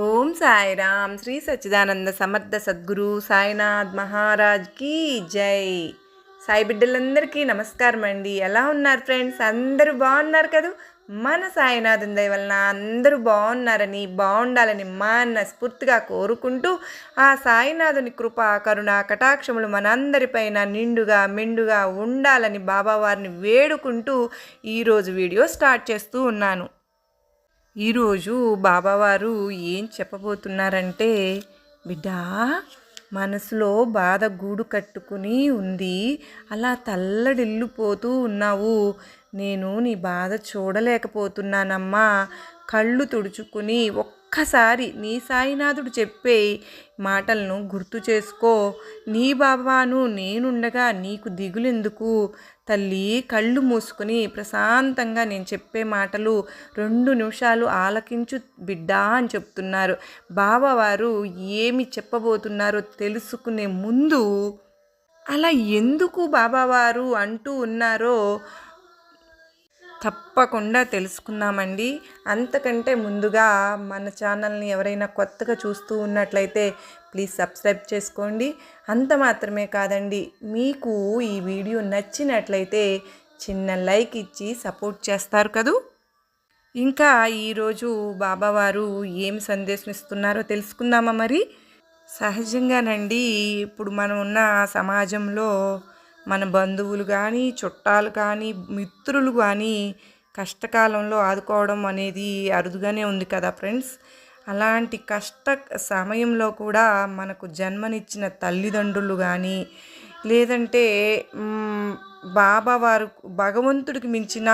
ఓం సాయిరామ్. శ్రీ సచ్చిదానంద సమర్థ సద్గురు సాయినాథ్ మహారాజ్ కీ జై. సాయి బిడ్డలందరికీ నమస్కారం అండి. ఎలా ఉన్నారు ఫ్రెండ్స్? అందరూ బాగున్నారు కదా? మన సాయినాథం దయ వలన అందరూ బాగున్నారని బాగుండాలని మన స్ఫూర్తిగా కోరుకుంటూ ఆ సాయినాథుని కృప కరుణ కటాక్షములు మనందరిపైన నిండుగా మెండుగా ఉండాలని బాబావారిని వేడుకుంటూ ఈరోజు వీడియో స్టార్ట్ చేస్తూ ఉన్నాను. ఈరోజు బాబావారు ఏం చెప్పబోతున్నారంటే బిడ్డా మనసులో బాధ గూడు కట్టుకుని ఉంది. అలా తల్లడిల్లిపోతూ ఉన్నావు. నేను నీ బాధ చూడలేకపోతున్నానమ్మా. కళ్ళు తుడుచుకుని ఒక్కసారి నీ సాయినాథుడు చెప్పే మాటలను గుర్తు చేసుకో. నీ బాబాను నేనుండగా నీకు దిగులెందుకు? తల్లి కళ్ళు మూసుకుని ప్రశాంతంగా నేను చెప్పే మాటలు రెండు నిమిషాలు ఆలకించు బిడ్డా అని చెప్తున్నారు. బాబావారు ఏమి చెప్పబోతున్నారో తెలుసుకునే ముందు అలా ఎందుకు బాబావారు అంటూ ఉన్నారో తప్పకుండా తెలుసుకుందామండి. అంతకంటే ముందుగా మన ఛానల్ని ఎవరైనా కొత్తగా చూస్తూ ఉన్నట్లయితే ప్లీజ్ సబ్స్క్రైబ్ చేసుకోండి. అంత మాత్రమే కాదండి మీకు ఈ వీడియో నచ్చినట్లయితే చిన్న లైక్ ఇచ్చి సపోర్ట్ చేస్తారు కదూ? ఇంకా ఈరోజు బాబావారు ఏం సందేశం ఇస్తున్నారో తెలుసుకుందామా మరి? సహజంగానండి ఇప్పుడు మనం ఉన్న సమాజంలో మన బంధువులు కానీ చుట్టాలు కానీ మిత్రులు కానీ కష్టకాలంలో ఆదుకోవడం అనేది అరుదుగానే ఉంది కదా ఫ్రెండ్స్. అలాంటి కష్ట సమయంలో కూడా మనకు జన్మనిచ్చిన తల్లిదండ్రులు కానీ లేదంటే బాబా వారు భగవంతుడికి మించిన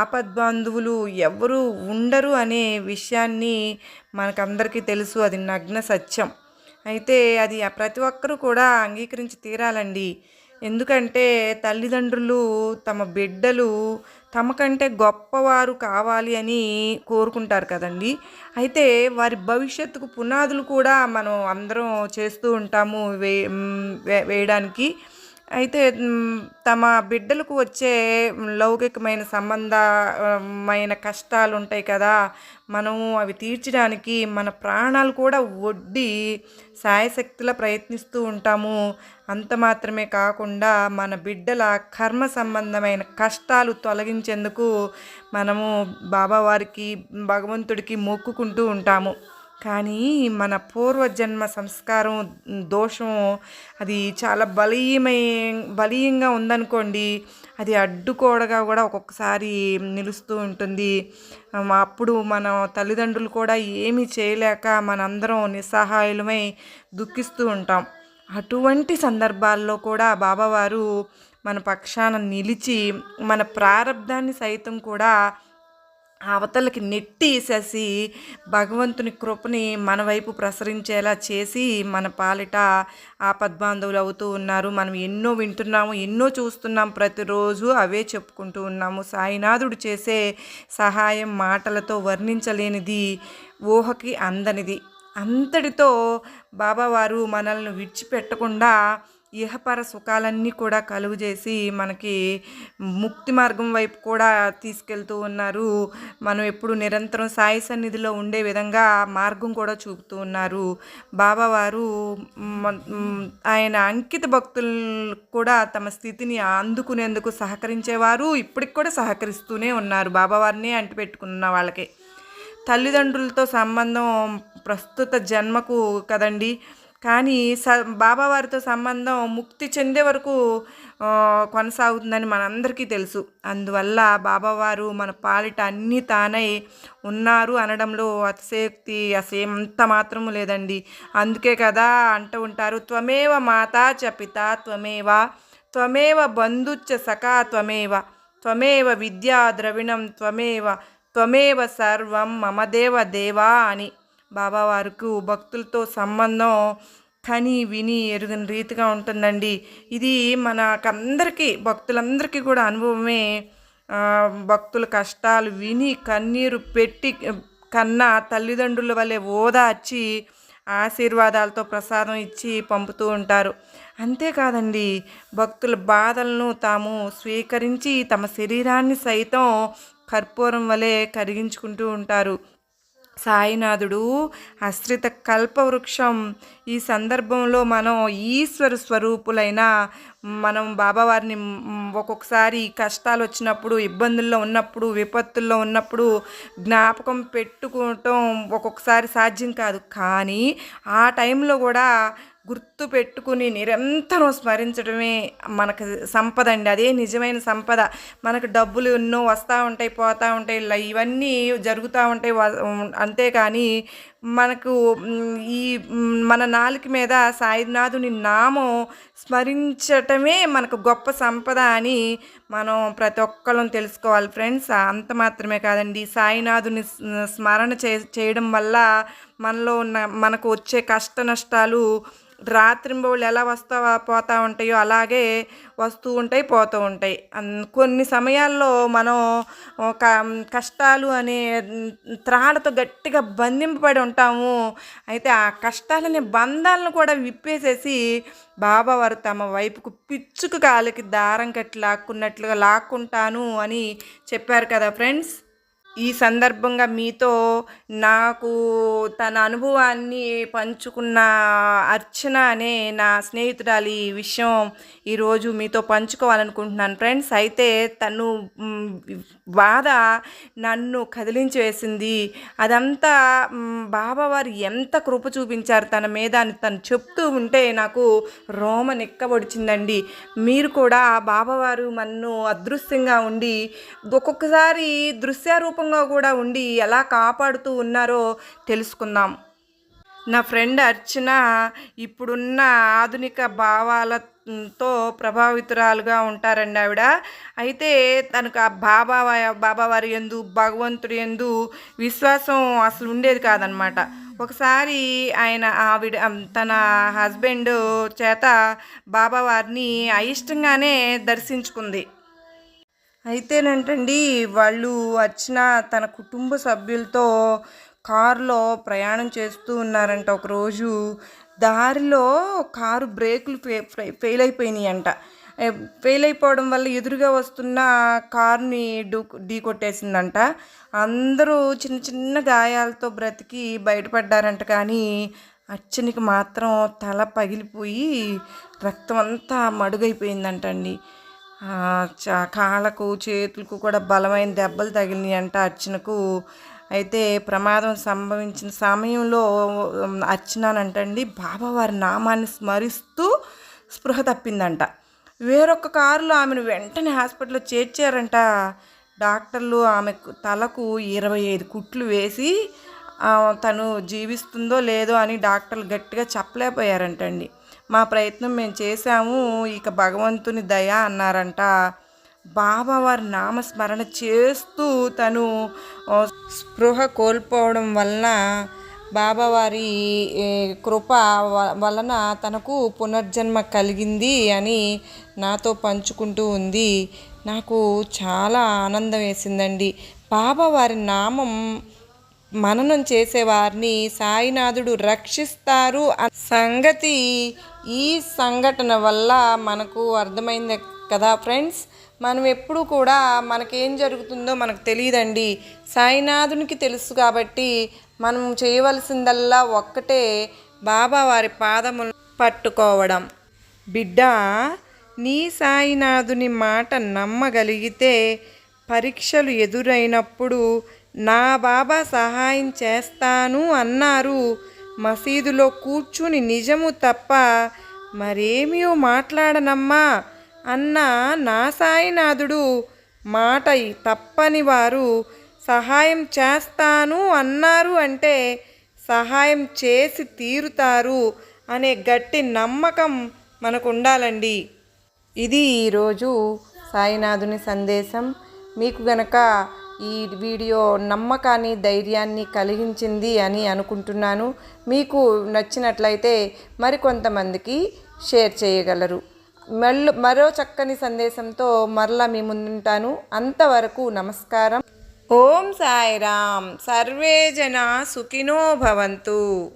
ఆపద్బంధువులు ఎవరు ఉండరు అనే విషయాన్ని మనకందరికీ తెలుసు. అది నగ్న సత్యం. అయితే అది ప్రతి ఒక్కరూ కూడా అంగీకరించి తీరాలండి. ఎందుకంటే తల్లిదండ్రులు తమ బిడ్డలు తమకంటే గొప్పవారు కావాలి అని కోరుకుంటారు కదండి. అయితే వారి భవిష్యత్తుకు పునాదులు కూడా మనం అందరం చేస్తూ ఉంటాము వే వేయడానికి. అయితే తమ బిడ్డలకు వచ్చే లౌకికమైన సంబంధమైన కష్టాలు ఉంటాయి కదా మనము అవి తీర్చడానికి మన ప్రాణాలు కూడా ఒడ్డి సాయశక్తిలా ప్రయత్నిస్తూ ఉంటాము. అంత మాత్రమే కాకుండా మన బిడ్డల కర్మ సంబంధమైన కష్టాలు తొలగించేందుకు మనము బాబావారికి భగవంతుడికి మొక్కుకుంటూ ఉంటాము. కానీ మన పూర్వజన్మ సంస్కారం దోషం అది చాలా బలీయమై బలీయంగా ఉందనుకోండి అది అడ్డుకోడగా కూడా ఒక్కొక్కసారి నిలుస్తూ ఉంటుంది. అప్పుడు మన తల్లిదండ్రులు కూడా ఏమీ చేయలేక మనందరం నిస్సహాయులమై దుఃఖిస్తూ ఉంటాం. అటువంటి సందర్భాల్లో కూడా బాబావారు మన పక్షాన నిలిచి మన ప్రారంధాన్ని సైతం కూడా అవతలకి నెట్టేసేసి భగవంతుని కృపని మన వైపు ప్రసరించేలా చేసి మన పాలిట ఆపద్బాంధవులు అవుతూ ఉన్నారు. మనం ఎన్నో వింటున్నాము ఎన్నో చూస్తున్నాం ప్రతిరోజు అవే చెప్పుకుంటూ ఉన్నాము. సాయినాథుడు చేసే సహాయం మాటలతో వర్ణించలేనిది ఊహకి అందనిది. అంతటితో బాబావారు మనల్ని విడిచిపెట్టకుండా ఇహపర సుఖాలన్నీ కూడా కలుగజేసి మనకి ముక్తి మార్గం వైపు కూడా తీసుకెళ్తూ ఉన్నారు. మనం ఎప్పుడు నిరంతరం సాయి సన్నిధిలో ఉండే విధంగా మార్గం కూడా చూపుతూ ఉన్నారు. బాబావారు ఆయన అంకిత భక్తులు కూడా తమ స్థితిని అందుకునేందుకు సహకరించేవారు ఇప్పటికి కూడా సహకరిస్తూనే ఉన్నారు. బాబావారిని అంటిపెట్టుకున్న వాళ్ళకి. తల్లిదండ్రులతో సంబంధం ప్రస్తుత జన్మకు కదండి కానీ స బాబావారితో సంబంధం ముక్తి చెందే వరకు కొనసాగుతుందని మనందరికీ తెలుసు. అందువల్ల బాబావారు మన పాలిట అన్నీ తానై ఉన్నారు అనడంలో అతిశయోక్తి అసేంత మాత్రము లేదండి. అందుకే కదా అంటూ ఉంటారు త్వమేవ మాతా చ పిత త్వమేవ త్వమేవ బంధుచ్చ సఖా త్వమేవ త్వమేవ విద్యా ద్రవిణం త్వమేవ త్వమేవ సర్వం మమదేవ దేవా అని బాబావారికి భక్తులతో సంబంధం కని విని ఎరుగని రీతిగా ఉంటుందండి. ఇది మనకందరికీ భక్తులందరికీ కూడా అనుభవమే. భక్తుల కష్టాలు విని కన్నీరు పెట్టి కన్నా తల్లిదండ్రుల వలె ఓదార్చి ఆశీర్వాదాలతో ప్రసాదం ఇచ్చి పంపుతూ ఉంటారు. అంతేకాదండి భక్తుల బాధలను తాము స్వీకరించి తమ శరీరాన్ని సైతం కర్పూరం వలె కరిగించుకుంటూ ఉంటారు. సాయినాథుడు ఆశ్రిత కల్పవృక్షం. ఈ సందర్భంలో మనం ఈశ్వర స్వరూపులైన మనం బాబావారిని ఒక్కొక్కసారి కష్టాలు వచ్చినప్పుడు ఇబ్బందుల్లో ఉన్నప్పుడు విపత్తుల్లో ఉన్నప్పుడు జ్ఞాపకం పెట్టుకోవటం ఒక్కొక్కసారి సాధ్యం కాదు. కానీ ఆ టైంలో కూడా గుర్తు పెట్టుకుని నిరంతరం స్మరించడమే మనకు సంపద అండి అదే నిజమైన సంపద. మనకు డబ్బులు ఎన్నో వస్తూ ఉంటాయి పోతూ ఉంటాయి ఇలా ఇవన్నీ జరుగుతూ ఉంటాయి. అంతేకాని మనకు ఈ మన నాలుక మీద సాయినాథుని నామం స్మరించటమే మనకు గొప్ప సంపద అని మనం ప్రతి ఒక్కళ్ళం తెలుసుకోవాలి ఫ్రెండ్స్. అంత మాత్రమే కాదండి. సాయినాథుని స్మరణ చే చేయడం వల్ల మనలో ఉన్న మనకు వచ్చే కష్ట నష్టాలు రాత్రింబవులు ఎలా వస్తా పోతూ ఉంటాయో అలాగే వస్తూ ఉంటాయి పోతూ ఉంటాయి. కొన్ని సమయాల్లో మనం ఒక కష్టాలు అనే త్రాళ్ళతో గట్టిగా బంధింపబడి ఉంటాము. అయితే ఆ కష్టాలనే బంధాలను కూడా విప్పేసేసి బాబా వారు తమ వైపుకు పిచ్చుకు కాలికి దారం కట్టి లాక్కున్నట్లుగా లాక్కుంటాను అని చెప్పారు కదా ఫ్రెండ్స్. ఈ సందర్భంగా మీతో నాకు తన అనుభవాన్ని పంచుకున్న అర్చన అనే నా స్నేహితురాలి ఈ విషయం ఈరోజు మీతో పంచుకోవాలనుకుంటున్నాను. ఫ్రెండ్స్ అయితే తను బాధ నన్ను కదిలించి వేసింది. అదంతా బాబావారు ఎంత కృప చూపించారు తన మీద అని తను చెప్తూ ఉంటే నాకు రోమ నిక్కబొడిచిందండి మీరు కూడా బాబావారు నన్ను అదృశ్యంగా ఉండి ఒక్కొక్కసారి దృశ్యరూపంగా కూడా ఉండి ఎలా కాపాడుతూ ఉన్నారో తెలుసుకుందాం. నా ఫ్రెండ్ అర్చన ఇప్పుడున్న ఆధునిక భావాలతో ప్రభావితురాలుగా ఉంటారండి ఆవిడ. అయితే తనకు ఆ బాబా బాబావారి ఎందు భగవంతుడి ఎందు విశ్వాసం అసలు ఉండేది కాదనమాట ఒకసారి ఆయన ఆవిడ తన హస్బెండ్ చేత బాబావారిని అయిష్టంగానే దర్శించుకుంది. అయితేనంటండి వాళ్ళు వచ్చిన తన కుటుంబ సభ్యులతో కారులో ప్రయాణం చేస్తూ ఉన్నారంట ఒకరోజు. దారిలో కారు బ్రేకులు ఫే ఫె- ఫెయిల్ అయిపోయినాయి అంట ఫెయిల్ అయిపోవడం వల్ల ఎదురుగా వస్తున్న కారుని డూ ఢీ కొట్టేసిందంట అందరూ చిన్న చిన్న గాయాలతో బ్రతికి బయటపడ్డారంట కానీ అచ్చనికి మాత్రం తల పగిలిపోయి రక్తం అంతా మడుగైపోయిందంటండి. అండి కాళ్ళకు చేతులకు కూడా బలమైన దెబ్బలు తగిలినాయి అంట అర్చనకు. అయితే ప్రమాదం సంభవించిన సమయంలో అర్చనానంటండి బాబా వారి నామాన్ని స్మరిస్తూ స్పృహ తప్పిందంట. వేరొక కారులో ఆమెను వెంటనే హాస్పిటల్లో చేర్చారంట. డాక్టర్లు ఆమె తలకు ఇరవై ఐదు కుట్లు వేసి తను జీవిస్తుందో లేదో అని డాక్టర్లు గట్టిగా చెప్పలేకపోయారంటండి. మా ప్రయత్నం మేము చేశాము ఇక భగవంతుని దయ అన్నారంట. బాబావారి నామస్మరణ చేస్తూ తను స్పృహ కోల్పోవడం వలన బాబావారి కృప వలన తనకు పునర్జన్మ కలిగింది అని నాతో పంచుకుంటూ ఉంది. నాకు చాలా ఆనందం వేసిందండి. బాబావారి నామం మననం చేసేవారిని సాయినాథుడు రక్షిస్తారు సంగతి ఈ సంఘటన వల్ల మనకు అర్థమైంది కదా ఫ్రెండ్స్? మనం ఎప్పుడు కూడా మనకేం జరుగుతుందో మనకు తెలియదండి. సాయినాథునికి తెలుసు కాబట్టి మనం చేయవలసిందల్లా ఒక్కటే బాబా వారి పాదములు పట్టుకోవడం. బిడ్డ నీ సాయినాథుని మాట నమ్మగలిగితే పరీక్షలు ఎదురైనప్పుడు నా బాబా సహాయం చేస్తాను అన్నారు. మసీదులో కూర్చుని నిజము తప్ప మరేమీ మాట్లాడనమ్మా అన్న నా సాయినాథుడు మాట తప్పని వారు సహాయం చేస్తాను అన్నారు అంటే సహాయం చేసి తీరుతారు అనే గట్టి నమ్మకం మనకు ఉండాలండి ఇది ఈరోజు సాయినాథుని సందేశం. మీకు గనక ఈ వీడియో నమ్మకాన్ని ధైర్యాన్ని కలిగించింది అని అనుకుంటున్నాను. మీకు నచ్చినట్లయితే మరికొంతమందికి షేర్ చేయగలరు. మళ్ళీ మరో చక్కని సందేశంతో మరలా మీ ముందుంటాను. అంతవరకు నమస్కారం. ఓం సాయిరామ్. సర్వే జన సుఖినో భవంతు.